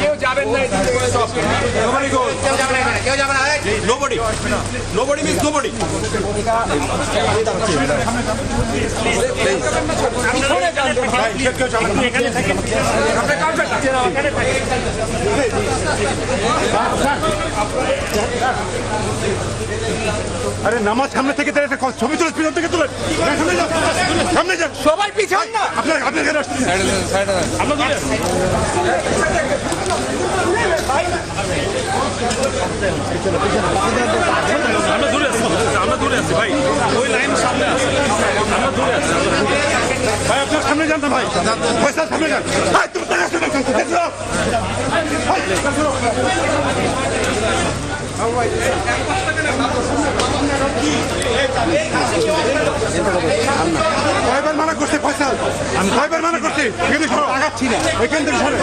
কেউ যাবেন না. কেউ না। Nobody. Nobody means nobody. আরে নামাজ সামনে থেকে তাহলে ছবি তুলে পিছন থেকে সামনে যান। সবাই পিছন না। আপনার আপনার আমরা দূরে আছি আমরা দূরে আছি ভাই ওই লাইন সামনে আছে। আমরা দূরে আছি ভাই আপনার সামনে যান না ভাই। পয়সা সামনে যান। ভাই তুমি করছে পয়সা। আমি কয়বার মানা করছি? এখানে সরো আগাচ্ছি না এখান থেকে সরো।